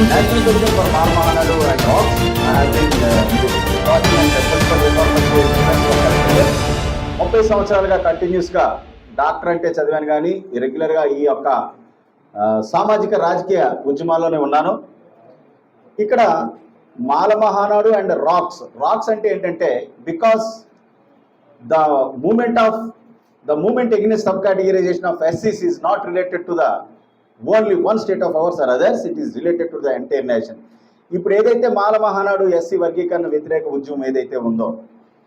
Mahanadu and uh, ముప్పై సంవత్సరాలుగా కంటిన్యూస్గా డాక్టర్ అంటే చదివాను కానీ రెగ్యులర్గా ఈ యొక్క సామాజిక రాజకీయ ఉద్యమాల్లోనే ఉన్నాను. ఇక్కడ Mala Mahanadu and rocks rocks అంటే ఏంటంటే because the moment of the moment against sub categorization of ఎస్సీస్ is not related to the only one state of ours or others it is related to the entire nation ఇప్పుడు ఏదైతే మాల Mahanadu SC వర్గీకరణ వ్యతిరేక ఉద్యమం ఏదైతే ఉందో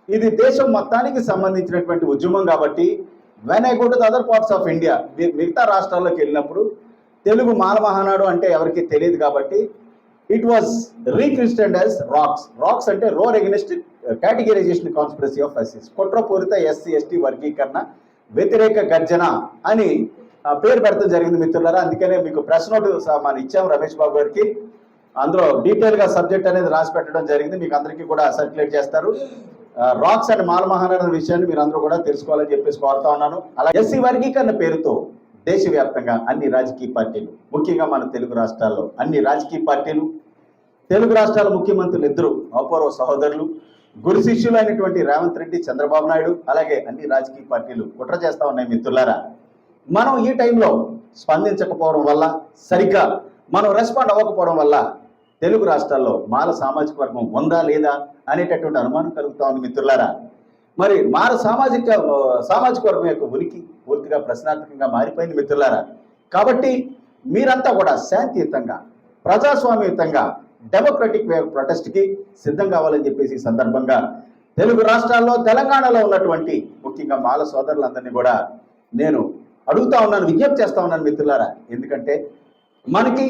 ఇది దేశం మొత్తానికి సంబంధించినటువంటి ఉద్యమం కాబట్టి when I go to the other parts of India మిగతా రాష్ట్రాల్లోకి వెళ్ళినప్పుడు తెలుగు మాల మహానాడు అంటే ఎవరికి తెలియదు కాబట్టి it was rechristened as rocks rocks అంటే roar against categorization conspiracy of ఎస్సీస్ కుట్రపూరిత ఎస్సీ ఎస్టీ వర్గీకరణ వ్యతిరేక గర్జన అని పేరు పెడతాం జరిగింది మిత్రులారా. అందుకనే మీకు ప్రెస్ నోట్ మనం ఇచ్చాం రమేష్ బాబు గారికి. అందులో డీటెయిల్గా సబ్జెక్ట్ అనేది రాసి పెట్టడం జరిగింది. మీకు అందరికీ కూడా సర్క్యులేట్ చేస్తారు. రాక్స్ అండ్ మాల మహారాణ విషయాన్ని మీరు అందరూ కూడా తెలుసుకోవాలని చెప్పేసి కోరుతా ఉన్నాను. అలా ఎస్సీ వర్గీకరణ పేరుతో దేశవ్యాప్తంగా అన్ని రాజకీయ పార్టీలు ముఖ్యంగా మన తెలుగు రాష్ట్రాల్లో అన్ని రాజకీయ పార్టీలు తెలుగు రాష్ట్రాల ముఖ్యమంత్రులు ఇద్దరు అపూర్వ సహోదరులు గురు శిష్యులు అయినటువంటి రేవంత్ రెడ్డి చంద్రబాబు నాయుడు అలాగే అన్ని రాజకీయ పార్టీలు కుట్ర చేస్తా ఉన్నాయి మిత్రులారా. మనం ఈ టైంలో స్పందించకపోవడం వల్ల సరిగ్గా మనం రెస్పాండ్ అవ్వకపోవడం వల్ల తెలుగు రాష్ట్రాల్లో మాల సామాజిక వర్గం ఉందా లేదా అనేటటువంటి అనుమానం కలుగుతా ఉంది మిత్రులారా. మరి మాల సామాజిక సామాజిక వర్గం యొక్క ఉనికి పూర్తిగా ప్రశ్నార్థకంగా మారిపోయింది మిత్రులారా. కాబట్టి మీరంతా కూడా శాంతియుతంగా ప్రజాస్వామ్యయుతంగా డెమోక్రటిక్ వే ప్రొటెస్ట్కి సిద్ధం కావాలని చెప్పేసి ఈ సందర్భంగా తెలుగు రాష్ట్రాల్లో తెలంగాణలో ఉన్నటువంటి ముఖ్యంగా మాల సోదరులందరినీ కూడా నేను అడుగుతా ఉన్నాను విజ్ఞప్తి చేస్తా ఉన్నాను మిత్రులారా. ఎందుకంటే మనకి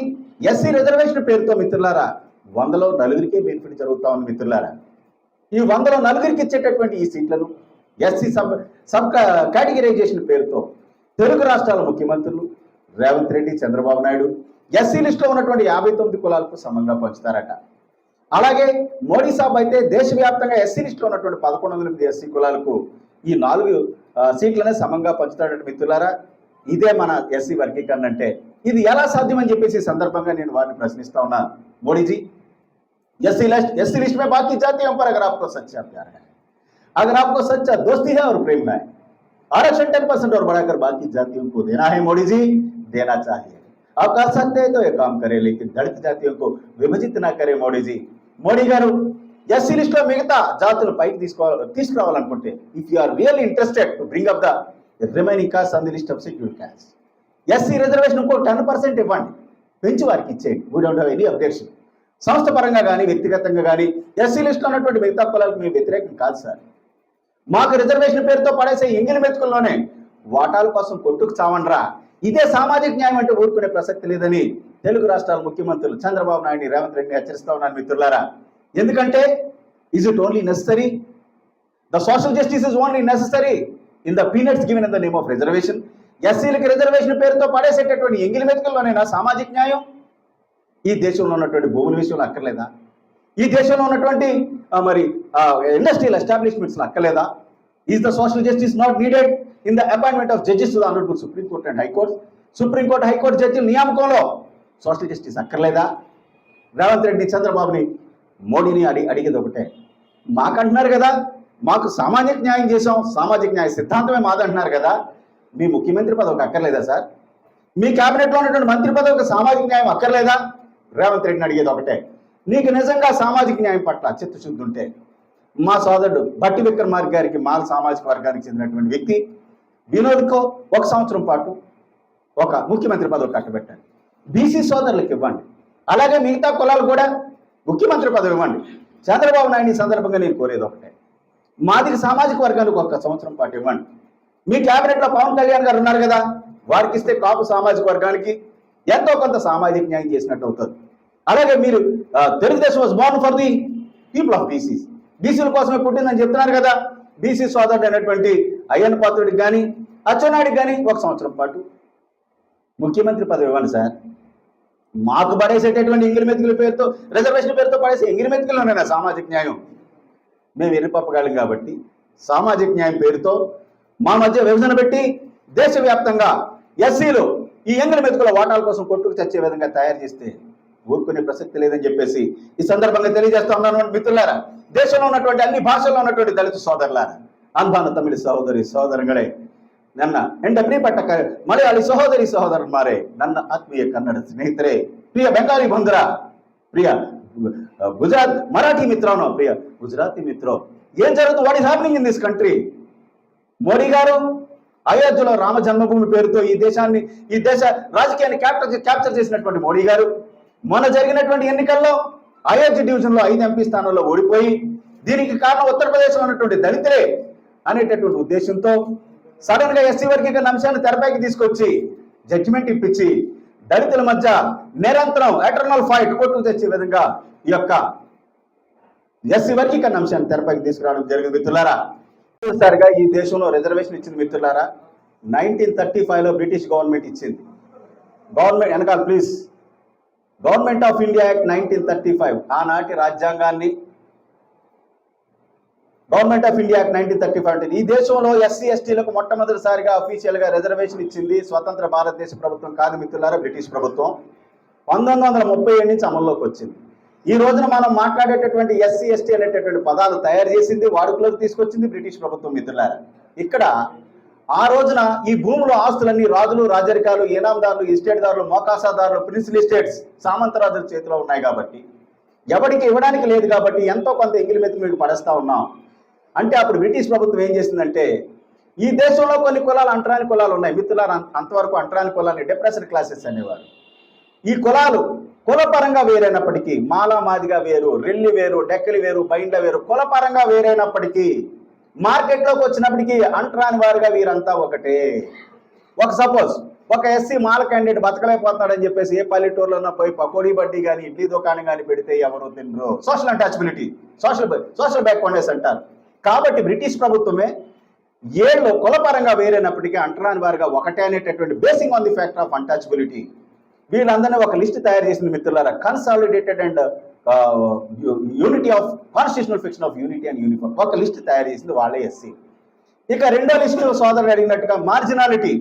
ఎస్సీ రిజర్వేషన్ పేరుతో మిత్రులారా వందలో నలుగురికే బెనిఫిట్ జరుగుతా ఉంది మిత్రులారా. ఈ వందలో నలుగురికి ఇచ్చేటటువంటి ఈ సీట్లను ఎస్సీ సబ్ సబ్ కేటగిరైజేషన్ పేరుతో తెలుగు రాష్ట్రాల ముఖ్యమంత్రులు రేవంత్ రెడ్డి చంద్రబాబు నాయుడు ఎస్సీ లిస్టులో ఉన్నటువంటి యాభై తొమ్మిది కులాలకు సమంగా పంచుతారట. అలాగే మోడీ సాబ్ అయితే దేశవ్యాప్తంగా ఎస్సీ లిస్టులో ఉన్నటువంటి పదకొండు వందల ఎనిమిది ఎస్సీ కులాలకు ఈ నాలుగు సీట్లనే సమంగా పంచుతాడంటే మిత్రులారా. ఇదే మన ఎస్సీ వర్గీకరణ అంటే. ఇది ఎలా సాధ్యం అని చెప్పేసి సందర్భంగా నేను వారిని ప్రశ్నిస్తా ఉన్నా. Modiji SC list SC list మే బాకీ జాతి ఎంపర్ అగర్ ఆప్కో సచ్చా ప్యార్ హై. అగర్ ఆప్కో సచ్చా దోస్తీ హై ఔర్ ప్రేమ్ హై ఆరక్షణ టెన్ పర్సెంట్ ఔర్ బడాకర్ బాకీ జాతి దేనా హై మోడీజీ? దేనా చాహియే. అవకాశం దే తో ఏ కామ్ కరే లేకిన్ దళిత జాతి ఉంకు నా కరే మోడీజీ. మోడీ గారు ఎస్సీ లిస్ట్లో మిగతా జాతులు పైకి తీసుకోవాలి తీసుకురావాలనుకుంటే if you are real interested to bring up the remaining caste on the list of secure caste SC reservation ఇంకో టెన్ పర్సెంట్ ఇవ్వండి. పెంచి వారికి ఇచ్చేయండి. We don't have any objection సంస్థ పరంగా కానీ వ్యక్తిగతంగా కానీ ఎస్సీ లిస్ట్లో ఉన్నటువంటి మిగతా కులాలకు మేము వ్యతిరేకం కాదు సార్. మాకు రిజర్వేషన్ పేరుతో పడేసే ఎంగిలి మెతుకుల్లోనే వాటాల కోసం కొట్టుకు చావండ్రా. ఇదే సామాజిక న్యాయం అంటే ఊరుకునే ప్రసక్తి లేదని తెలుగు రాష్ట్రాల ముఖ్యమంత్రులు చంద్రబాబు నాయుడు రేవంత్ రెడ్డిని హెచ్చరిస్తా ఉన్నాను మిత్రులారా. ఎందుకంటే is it only necessary the social justice is only necessary in the peanuts given in the name of reservation ఎస్సీలకి రిజర్వేషన్ పేరుతో పడేసేటటువంటి ఎంగిలి మెతుకుల్లోనేనా సామాజిక న్యాయం? ఈ దేశంలో ఉన్నటువంటి భూముల విషయంలో అక్కర్లేదా? ఈ దేశంలో ఉన్నటువంటి మరి ఇండస్ట్రియల్ ఎస్టాబ్లిష్మెంట్స్ అక్కర్లేదా? Is the social justice not needed in the appointment of judges to the honourable supreme court and high court supreme court high court జడ్జిల నియామకంలో సోషల్ జస్టిస్ అక్కర్లేదా? రేవంత్ రెడ్డి చంద్రబాబుని మోడీని అడి అడిగేది ఒకటే. మాకంటున్నారు కదా మాకు సామాజిక న్యాయం చేసాం సామాజిక న్యాయ సిద్ధాంతమే మాదంటున్నారు కదా మీ ముఖ్యమంత్రి పదవికి అక్కర్లేదా సార్? మీ కేబినెట్లో ఉన్నటువంటి మంత్రి పదవికి సామాజిక న్యాయం అక్కర్లేదా? రేవంత్ రెడ్డిని అడిగేది ఒకటే. నీకు నిజంగా సామాజిక న్యాయం పట్ల చిత్తశుద్ధి ఉంటే మా సోదరుడు భట్టి విక్రమార్క గారికి మాల సామాజిక వర్గానికి చెందినటువంటి వ్యక్తి వినోద్కో ఒక సంవత్సరం పాటు ఒక ముఖ్యమంత్రి పదవి కట్టబెట్టాలి బీసీ సోదరులకు ఇవ్వండి. అలాగే మిగతా కులాలు కూడా ముఖ్యమంత్రి పదవి ఇవ్వండి. చంద్రబాబు నాయుడు ఈ సందర్భంగా నేను కోరేది ఒకటే. మాదిరి సామాజిక వర్గానికి ఒక సంవత్సరం పాటు ఇవ్వండి. మీ క్యాబినెట్లో పవన్ కళ్యాణ్ గారు ఉన్నారు కదా వారికి ఇస్తే కాపు సామాజిక వర్గానికి ఎంతో కొంత సామాజిక న్యాయం చేసినట్టు అవుతుంది. అలాగే మీరు Telugudesam was born for the people of BCs బీసీల కోసమే పుట్టిందని చెప్తున్నారు కదా బీసీ సోదరుడు అయినటువంటి అయ్యన్న పాత్రుడికి కానీ అచ్చెన్నాయుడికి కానీ ఒక సంవత్సరం పాటు ముఖ్యమంత్రి పదవి ఇవ్వండి సార్. మాకు పడేసేటటువంటి ఎంగిలి మెతుకుల పేరుతో రిజర్వేషన్ పేరుతో పడేసే ఎంగిలి మెతుకుల్లోనేనా సామాజిక న్యాయం? మేము ఎన్నిపప్పగాలం కాబట్టి సామాజిక న్యాయం పేరుతో మా మధ్య విభజన పెట్టి దేశవ్యాప్తంగా ఎస్సీలు ఈ ఎంగిలి మెతుకుల వాటాల కోసం కొట్టుకు చచ్చే విధంగా తయారు చేస్తే ఊరుకునే ప్రసక్తి లేదని చెప్పేసి ఈ సందర్భంగా తెలియజేస్తా ఉన్నాను మిత్రులారా. దేశంలో ఉన్నటువంటి అన్ని భాషల్లో ఉన్నటువంటి దళిత సోదరులారా అన్బాన తమిళ సహోదరి సోదరుಗಳೇ ನನ್ನ ಎಂಡ ಪ್ರಿಯಪಟ್ಟ ಕ- ಮಲಯಾಳಿ ಸಹೋದರಿ ಸಹೋದರನ್ಮಾರೇ ನನ್ನ ಆತ್ಮೀಯ ಕನ್ನಡ ಸ್ನೇಹಿತರೆ ಪ್ರಿಯ ಬೆಂಗಾಲಿ ಬಂಧುರ ಪ್ರಿಯ ಅಹ್, ಗುಜರಾತ್ ಮರಾಠಿ ಮಿತ್ರನೋ ప్రియ గుజరాతీ మిత్రో ఏం జరుగుతుంది what is happening in this country Modi గారు అయోధ్యలో రామ జన్మభూమి పేరుతో ఈ దేశాన్ని ఈ దేశ రాజకీయాన్ని క్యాప్చర్ క్యాప్చర్ చేసినటువంటి మోడీ గారు మొన్న జరిగినటువంటి ఎన్నికల్లో అయోధ్య డివిజన్ లో ఐదు ఎంపీ స్థానాల్లో ఓడిపోయి దీనికి కారణం ఉత్తరప్రదేశ్ లో ఉన్నటువంటి దళితులే అనేటటువంటి ఉద్దేశంతో సడన్గా ఎస్సీ వర్గీకరణ అంశాన్ని తెరపైకి తీసుకొచ్చి జడ్జిమెంట్ ఇప్పించి దళితుల మధ్య నిరంతరం ఎటర్నల్ ఫైట్ కొట్టు తెచ్చే విధంగా ఈ యొక్క ఎస్సీ వర్గీకరణ అంశాన్ని తెరపైకి తీసుకురావడం జరిగింది మిత్రులారా. మొదటిసారిగా ఈ దేశంలో రిజర్వేషన్ ఇచ్చింది మిత్రులారా. నైన్టీన్ థర్టీ ఫైవ్లో బ్రిటిష్ గవర్నమెంట్ ఇచ్చింది. గవర్నమెంట్ వెనకాల please government of India act nineteen thirty five ఆనాటి రాజ్యాంగాన్ని government of India act nineteen thirty five ఈ దేశంలో ఎస్సీ ఎస్టీలకు మొట్టమొదటిసారిగా అఫీషియల్గా రిజర్వేషన్ ఇచ్చింది స్వతంత్ర భారతదేశ ప్రభుత్వం కాదు మిత్రులారా బ్రిటిష్ ప్రభుత్వం. పంతొమ్మిది వందల ముప్పై ఏడు నుంచి అమల్లోకి వచ్చింది. ఈ రోజున మనం మాట్లాడేటటువంటి ఎస్సీ ఎస్టీ అనేటటువంటి పదాలు తయారు చేసింది వాడుకలోకి తీసుకొచ్చింది బ్రిటిష్ ప్రభుత్వం మిత్రులారా. ఇక్కడ ఆ రోజున ఈ భూముల ఆస్తులన్నీ రాజులు రాజరికాలు ఈనాందారులు ఇస్టేట్దారులు మోకాసాదారులు ప్రిన్సిల్ ఇస్టేట్స్ సామంతరాజుల చేతిలో ఉన్నాయి కాబట్టి. ఎవరికి ఇవ్వడానికి లేదు కాబట్టి ఎంతో కొంత ఎంగిలి మీకు పడేస్తా ఉన్నాం. అంటే అప్పుడు బ్రిటిష్ ప్రభుత్వం ఏం చేసిందంటే ఈ దేశంలో కొన్ని కులాలు అంటరాని కులాలు ఉన్నాయి. మిత్రులారు అంతవరకు అంటరాని కులాన్ని డిప్రెషన్ క్లాసెస్ అనేవారు. ఈ కులాలు కులపరంగా వేరైనప్పటికీ మాలా మాదిగా వేరు రెల్లి వేరు డెక్కలి వేరు బైండ్ల వేరు కులపరంగా వేరైనప్పటికీ మార్కెట్లోకి వచ్చినప్పటికీ అంటరాని వారుగా వీరంతా ఒకటే. ఒక సపోజ్ ఒక ఎస్సీ మాల క్యాండిడేట్ బతకలేకపోతాడని చెప్పేసి ఏ పల్లెటూరులోనో పోయి పకోడీ బడ్డీ కానీ ఇడ్లీ దుకాణం కానీ పెడితే ఎవరు తినరు. Social untouchability social social back అంటారు. కాబట్టి బ్రిటిష్ ప్రభుత్వమే ఏళ్ళు కులపరంగా వేరైనప్పటికీ అంటరాని వారిగా ఒకటే అనేటటువంటి basing on the factor of untouchability వీళ్ళందరినీ ఒక లిస్ట్ తయారు చేసిన మిత్రులారా consolidated and unity of constitutional fiction of unity and uniform ఒక లిస్ట్ తయారు చేసింది వాళ్ళే ఎస్సీ ఇక రెండో లిస్టు సోదరుడు అడిగినట్టుగా మార్జినాలిటీ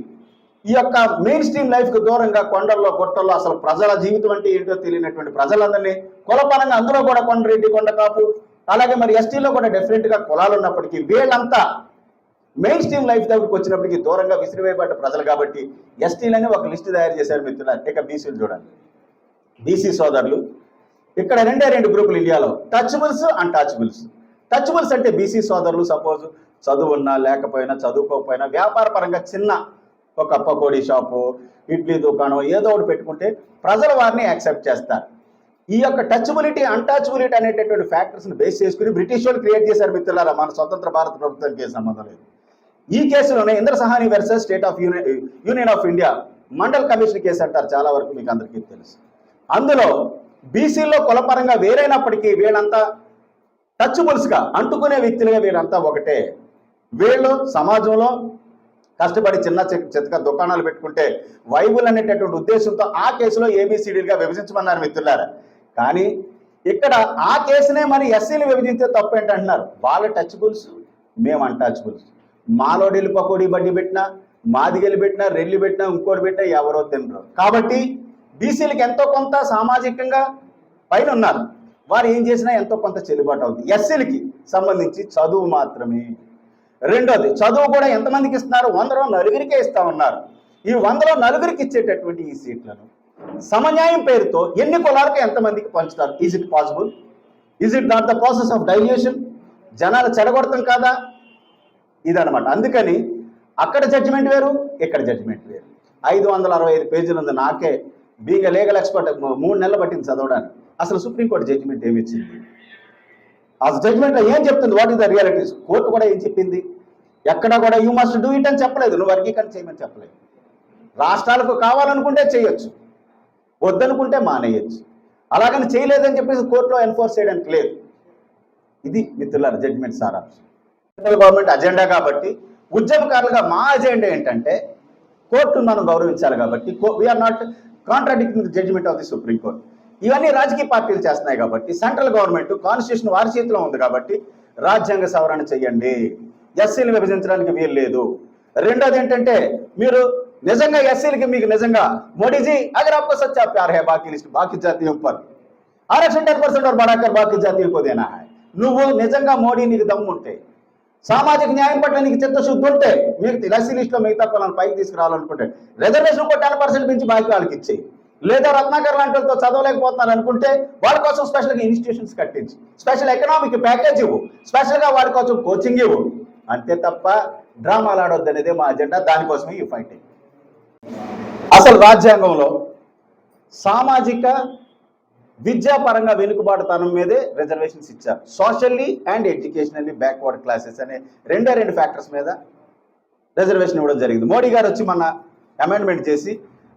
ఈ యొక్క మెయిన్ స్ట్రీమ్ లైఫ్కి దూరంగా కొండల్లో గొట్టల్లో అసలు ప్రజల జీవితం అంటే ఏంటో తెలియనటువంటి ప్రజలందరినీ కులపరంగా అందులో కూడా కొండరెడ్డి కొండకాపు అలాగే మరి ఎస్టీలో కూడా డెఫినెట్గా కులాలు ఉన్నప్పటికీ వీళ్ళంతా మెయిన్ స్ట్రీమ్ లైఫ్ దగ్గరికి వచ్చినప్పటికీ దూరంగా విసిరివేయబడ్డ ప్రజలు కాబట్టి ఎస్టీలని ఒక లిస్ట్ తయారు చేశారు మిత్రులు ఇక బీసీలు చూడండి. బీసీ సోదరులు ఇక్కడ రెండే రెండు గ్రూపులు ఇండియాలో. టచబుల్స్ అన్టచబుల్స్ టచబుల్స్ అంటే బీసీ సోదరులు సపోజ్ చదువున్నా లేకపోయినా చదువుకోకపోయినా వ్యాపార పరంగా చిన్న ఒక పకోడీ షాపు ఇడ్లీ దుకాణం ఏదో ఒకటి పెట్టుకుంటే ప్రజలు వారిని యాక్సెప్ట్ చేస్తారు. ఈ యొక్క టచబిలిటీ అన్టచబిలిటీ అనేటటువంటి ఫ్యాక్టర్స్ని బేస్ చేసుకుని బ్రిటిష్ వాళ్ళు క్రియేట్ చేశారు మిత్రులారా. మన స్వతంత్ర భారత ప్రభుత్వానికి కేసు సంబంధం లేదు. ఈ కేసులోనే Indra Sawhney versus state of union union of India Mandal commission case అంటారు. చాలా వరకు మీకు అందరికీ తెలుసు. అందులో బీసీలో కులపరంగా వేరైనప్పటికీ వీళ్ళంతా టచ్బుల్స్గా అంటుకునే వ్యక్తులుగా వీళ్ళంతా ఒకటే. వీళ్ళు సమాజంలో కష్టపడి చిన్న చిన్న చితక దుకాణాలు పెట్టుకుంటే వైబుల్ అనేటటువంటి ఉద్దేశంతో ఆ కేసులో ఏబిసిడీలుగా విభజించమన్నారు మిత్రులారా. కానీ ఇక్కడ ఆ కేసునే మరి ఎస్సీలు విభజించే తప్పు ఏంటంటున్నారు? వాళ్ళు టచ్బుల్స్ మేము అన్టచ్బుల్స్. మాలో డెల్లి పకోడీ బడ్డీ పెట్టినా మాదిగలు పెట్టినా రెల్లి పెట్టినా ఇంకోటి పెట్టినా ఎవరో తినరు. కాబట్టి బీసీలకు ఎంతో కొంత సామాజికంగా పైన ఉన్నారు వారు ఏం చేసినా ఎంతో కొంత చెల్లుబాటు అవుతుంది. ఎస్సీలకి సంబంధించి చదువు మాత్రమే. రెండోది చదువు కూడా ఎంతమందికి ఇస్తున్నారు? వందలో నలుగురికే ఇస్తా ఉన్నారు. ఈ వందలో నలుగురికి ఇచ్చేటటువంటి ఈ సీట్లను సమన్యాయం పేరుతో ఎన్ని కులాలకు ఎంతమందికి పంచుతారు? Is it possible is it not the process of dilution జనాలు చెడగొడతాం కాదా? ఇదనమాట అందుకని అక్కడ జడ్జిమెంట్ వేరు ఇక్కడ జడ్జిమెంట్ వేరు. ఐదు వందల అరవై ఐదు పేజీలు ఉంది. నాకే బీగ లీగల్ ఎక్స్పర్ట్ మూడు నెలలు పట్టింది చదవడానికి. అసలు సుప్రీంకోర్టు జడ్జిమెంట్ ఏమి ఇచ్చింది? ఆ జడ్జిమెంట్లో ఏం చెప్తుంది? What is the realities court కూడా ఏం చెప్పింది? ఎక్కడ కూడా యూ మస్ట్ డూ ఇట్ అని చెప్పలేదు. నువ్వు వర్గీకరణ చేయమని చెప్పలేదు. రాష్ట్రాలకు కావాలనుకుంటే చేయొచ్చు. వద్దనుకుంటే మానేయచ్చు. అలాగని చేయలేదని చెప్పేసి కోర్టులో ఎన్ఫోర్స్ చేయడానికి లేదు. ఇది మిత్రుల జడ్జిమెంట్ సారాంశం. సెంట్రల్ గవర్నమెంట్ అజెండా కాబట్టి ఉద్యమకారులుగా మా అజెండా ఏంటంటే కోర్టును మనం గౌరవించాలి కాబట్టి we are not contradicting judgement of the supreme court ఇవన్నీ రాజకీయ పార్టీలు చేస్తున్నాయి కాబట్టి సెంట్రల్ గవర్నమెంట్ కాన్స్టిట్యూషన్ వారి చేతిలో ఉంది కాబట్టి రాజ్యాంగ సవరణ చేయండి. ఎస్సీలు విభజించడానికి వీలు లేదు. రెండోది ఏంటంటే మీరు నిజంగా ఎస్సీలకి మీకు నిజంగా మోడీజీ అగర్ आपको सच्चा प्यार है बाकी लिस्ट बाकी जातियों पर आरक्षण टेन परसेंट और बढ़ाकर बाकी जातियों को देना है నువ్వు నిజంగా మోడీ నీకు దమ్ము ఉంటే సామాజిక న్యాయం పట్ల నీకు చిత్తశుద్ధి ఉంటే మీకు ఎస్సీ లిస్ట్లో మిగతా కులాలను పైకి తీసుకురావాలనుకుంటే రిజర్వేషన్ ఇంకో టెన్ పర్సెంట్ పెంచి బాకీ వాళ్ళకి ఇచ్చేయి లేదా రత్నాకర్ లాంటి వాళ్ళతో చదవలేకపోతున్నారు అనుకుంటే వాళ్ళ కోసం స్పెషల్గా ఇన్స్టిట్యూషన్స్ కట్టించి స్పెషల్ ఎకనామిక్ ప్యాకేజ్ ఇవ్వు స్పెషల్గా వాడి కోసం కోచింగ్ ఇవ్వు అంతే తప్ప డ్రామాలు ఆడొద్దు అనేది మా అజెండా దానికోసమే ఈ ఫైటింగ్ అసలు రాజ్యాంగంలో సామాజిక విద్యాపరంగా వెనుకబాటుతనం మీదే రిజర్వేషన్స్ ఇచ్చారు. Socially and educationally backward classes అనే రెండే రెండు ఫ్యాక్టర్స్ మీద రిజర్వేషన్ ఇవ్వడం జరిగింది. మోడీ గారు వచ్చి మన అమెండ్మెంట్ చేసి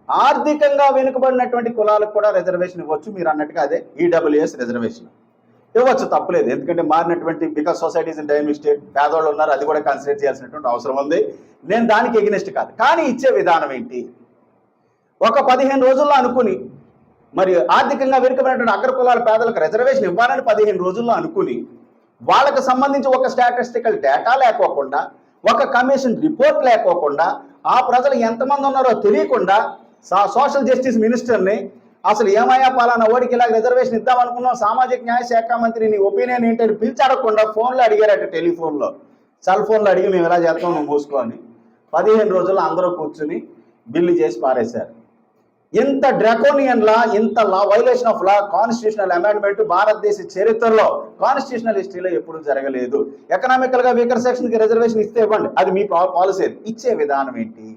ఆర్థికంగా వెనుకబడినటువంటి కులాలకు కూడా రిజర్వేషన్ ఇవ్వచ్చు. మీరు అన్నట్టుగా అదే ఈడబ్ల్యూఎస్ రిజర్వేషన్ ఇవ్వచ్చు తప్పలేదు. ఎందుకంటే మారినటువంటి because societies in dynamic state పేదవాళ్ళు ఉన్నారు అది కూడా కన్సిడర్ చేయాల్సినటువంటి అవసరం ఉంది. నేను దానికి ఎగినెస్ట్ కాదు. కానీ ఇచ్చే విధానం ఏంటి? ఒక పదిహేను రోజుల్లో అనుకుని మరి ఆర్థికంగా వెనుకబడినటువంటి అగ్రకులాల పేదలకు రిజర్వేషన్ ఇవ్వాలని పదిహేను రోజుల్లో అనుకుని వాళ్ళకు సంబంధించి ఒక స్టాటిస్టికల్ డేటా లేకోకుండా ఒక కమిషన్ రిపోర్ట్ లేకోకుండా ఆ ప్రజలు ఎంతమంది ఉన్నారో తెలియకుండా సోషల్ జస్టిస్ మినిస్టర్ని అసలు ఏమయ్యా పలానా ఓడికి ఇలా రిజర్వేషన్ ఇద్దాం అనుకున్నాం. సామాజిక న్యాయ శాఖ మంత్రి నీ ఒపీనియన్ ఏంటని పిలిచి అడగకుండా ఫోన్లో అడిగారట టెలిఫోన్లో. సెల్ ఫోన్లో అడిగి మేము ఎలా చేస్తాం నువ్వు మూసుకొని పదిహేను రోజుల్లో అందరూ కూర్చుని బిల్లు చేసి పారేశారు. ఇంత డ్రాకోనియన్ లా ఇంత law violation of law constitutional amendment భారతదేశ చరిత్రలో కాన్స్టిట్యూషనల్ హిస్టరీలో ఎప్పుడు జరగలేదు. ఎకనామికల్గా వీకర్ సెక్షన్కి రిజర్వేషన్ ఇస్తే ఇవ్వండి. అది మీ పాలసీ ఇచ్చే విధానం ఏంటి?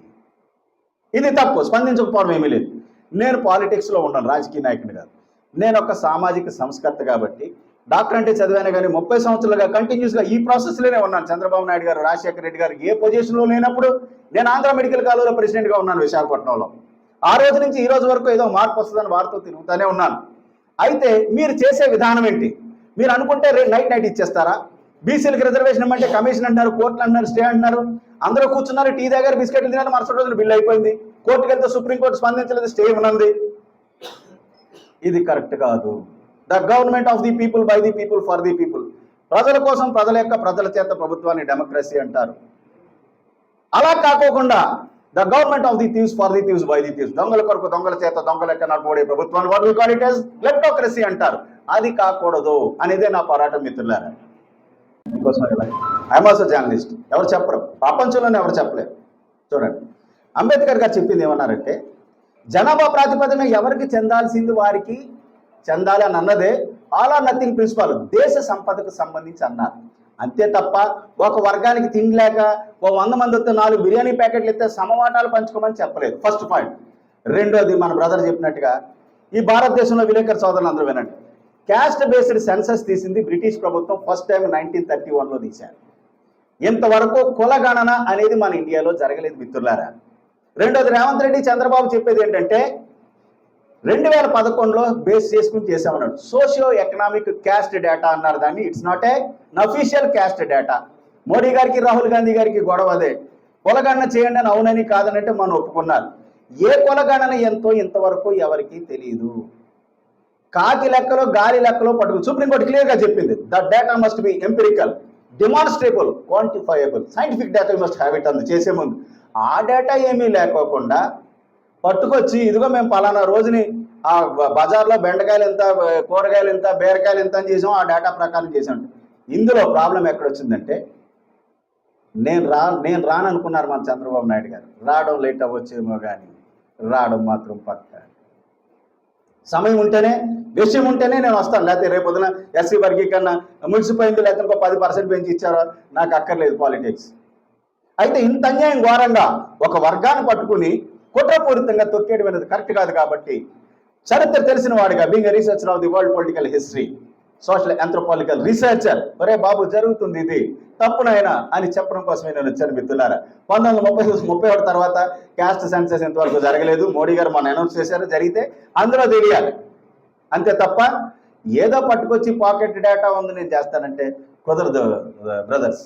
ఇది తప్పు. స్పందించకపోవడం ఏమీ లేదు. నేను పాలిటిక్స్లో ఉన్నాను రాజకీయ నాయకుడు కాదు. నేను ఒక సామాజిక సంస్కర్త కాబట్టి డాక్టర్ అంటే చదివాను కానీ ముప్పై సంవత్సరాలుగా కంటిన్యూస్గా ఈ ప్రాసెస్లోనే ఉన్నాను. చంద్రబాబు నాయుడు గారు రాజశేఖర రెడ్డి గారు ఏ పొజిషన్లో లేనప్పుడు నేను ఆంధ్ర మెడికల్ కాలేజ్లో ప్రెసిడెంట్గా ఉన్నాను విశాఖపట్నంలో. ఆ రోజు నుంచి ఈ రోజు వరకు ఏదో మార్పు వస్తుందని వారితో తిరుగుతూనే ఉన్నాను. అయితే మీరు చేసే విధానం ఏంటి? మీరు అనుకుంటే రేపు నైట్ నైట్ ఇచ్చేస్తారా? బీసీలకు రిజర్వేషన్ ఇవ్వమంటే కమిషన్ అంటారు కోర్టులు అంటున్నారు స్టే అంటున్నారు అందరూ కూర్చున్నారు టీ దగ్గర బిస్కెట్లు తినారు మరుసటి రోజున బిల్లు అయిపోయింది. కోర్టుకి వెళ్తే సుప్రీంకోర్టు స్పందించలేదు స్టే ఉన్నది ఇది కరెక్ట్ కాదు. The government of the people by the people for the people. ప్రజల కోసం ప్రజల యొక్క ప్రజల చేత ప్రభుత్వాన్ని డెమోక్రసీ అంటారు. అలా కాకోకుండా the government of the thieves for the thieves by the thieves. దొంగల కొరకు దొంగల చేత దొంగల యొక్క నడపడే ప్రభుత్వాన్ని వాట్ కాల్ ఇట్ లెప్టోక్రసీ అంటారు. అది కాకూడదు అనేదే నా పోరాటం మిత్రులారా. ఐఎమ్ ఆల్సో జర్నలిస్ట్ ఎవరు చెప్పరు? ప్రపంచంలోనే ఎవరు చెప్పలేరు? చూడండి. అంబేద్కర్ గారు చెప్పింది ఏమన్నారంటే జనాభా ప్రాతిపదికన ఎవరికి చెందాల్సింది వారికి చెందాలి అని అన్నదే ఆల్ ఆర్ నథింగ్ ప్రిన్సిపల్ దేశ సంపదకు సంబంధించి అన్నారు. అంతే తప్ప ఒక వర్గానికి తిండి లేక ఓ వంద మంది వస్తే నాలుగు బిర్యానీ ప్యాకెట్లు ఇస్తే సమవాటాలు పంచుకోమని చెప్పలేదు. ఫస్ట్ పాయింట్ రెండోది మన బ్రదర్ చెప్పినట్టుగా ఈ భారతదేశంలో విలేకరు సోదరులు అందరూ వినండి. క్యాస్ట్ బేస్డ్ సెన్సస్ తీసింది బ్రిటిష్ ప్రభుత్వం ఫస్ట్ టైం నైన్టీన్ థర్టీ వన్లో తీశారు. ఇంతవరకు కులగణన అనేది మన ఇండియాలో జరగలేదు మిత్రులారా. రెండోది రేవంత్ రెడ్డి చంద్రబాబు చెప్పేది ఏంటంటే రెండు వేల పదకొండులో బేస్ చేసుకుని చేసామన్నాడు సోషియో ఎకనామిక్ క్యాస్ట్ డేటా అన్నారు దాన్ని. It's not a official caste data. Modi గారికి రాహుల్ గాంధీ గారికి గొడవ అదే. కులగణన చేయండి అని అవునని కాదనంటే మనం ఒప్పుకున్నారు. ఏ కులగణన ఎంతో ఇంతవరకు ఎవరికి తెలియదు కాకి లెక్కలో గాలి లెక్కలో పట్టుకు సుప్రీంకోర్టు క్లియర్గా చెప్పింది. The data must be empirical demonstrable quantifiable scientific data must habit అంది చేసే ముందు. ఆ డేటా ఏమీ లేకోకుండా పట్టుకొచ్చి ఇదిగో మేము పలానా రోజుని ఆ బజార్లో బెండకాయలు ఎంత కూరగాయలు ఎంత బీరకాయలు ఎంత అని చేసాం ఆ డేటా ప్రకారం చేసాం ఇందులో ప్రాబ్లం ఎక్కడ వచ్చిందంటే నేను రా నేను రాననుకున్నారు మన చంద్రబాబు నాయుడు గారు. రావడం లేట్ అవ్వచ్చేమో కానీ రావడం మాత్రం పక్క. సమయం ఉంటేనే విషయం ఉంటేనే నేను వస్తాను. లేకపోతే రేపు పొద్దున ఎస్సీ వర్గీకరణ మున్సిపోయింది లేకపోతే ఇంకో పది పర్సెంట్ పెంచి ఇచ్చారో నాకు అక్కర్లేదు పాలిటిక్స్. అయితే ఇంత అన్యాయం ఘోరంగా ఒక వర్గాన్ని పట్టుకుని కుట్రపూరితంగా తొక్కేయడం అనేది కరెక్ట్ కాదు కాబట్టి చరిత్ర తెలిసిన వాడిగా being researcher of the world political history social anthropological researcher ఒరే బాబు జరుగుతుంది ఇది. తప్పునైనా అని చెప్పడం కోసమే నేను వచ్చాను మిత్రులారా. పంతొమ్మిది ముప్పై ముప్పై ఒకటి తర్వాత క్యాస్ట్ సెన్సెస్ ఇంతవరకు జరగలేదు. మోడీ గారు మొన్న అనౌన్స్ చేశారు జరిగితే అందులో తెలియాలి. అంతే తప్ప ఏదో పట్టుకొచ్చి పాకెట్ డేటా ఉంది నేను చేస్తానంటే కుదరదు బ్రదర్స్.